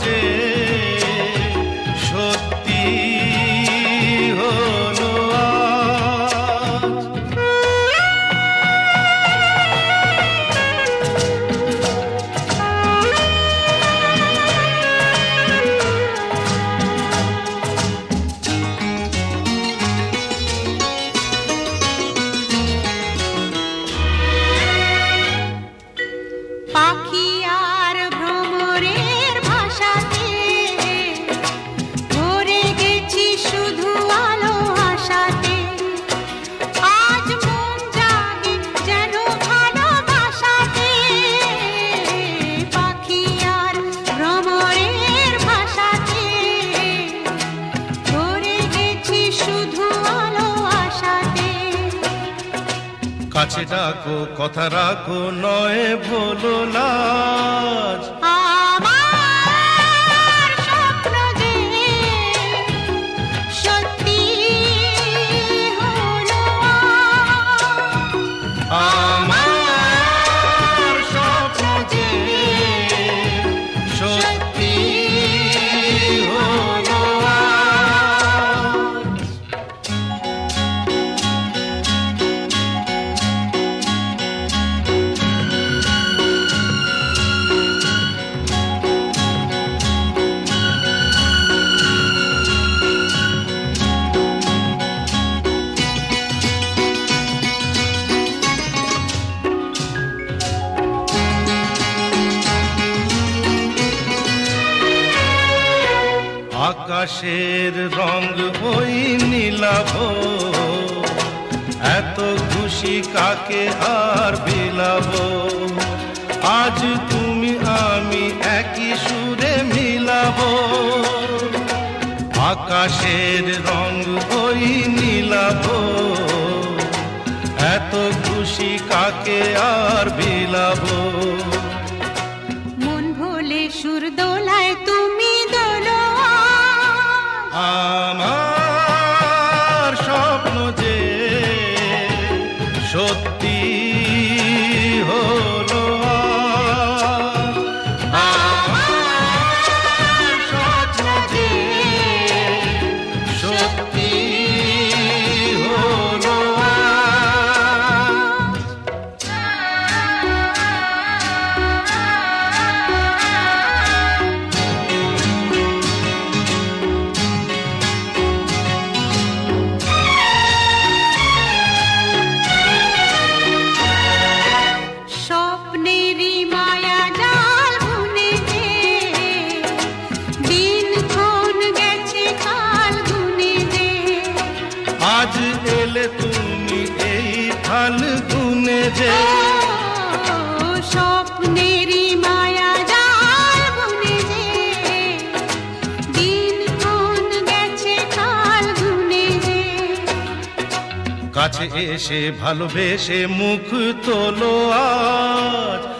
যে কাছে ডাকো কথা রাখো নয় ভোলো লাজ আকাশের রং ওই নীলাভ। এত খুশি কাকে আর বিলাব? আজ তুমি আমি একই সুরে মিলাব। আকাশের রং ওই নীলাভ। এত খুশি কাকে আর বিলাবো? মন ভোলে সুর দোলায় তুমি আমার স্বপ্ন যে সত্যি আজ এলে তুমি এই ফাল্গুনে যে। স্বপ্নেরই মায়া কাছে এসে ভালোবেসে মুখ তোলো আজ।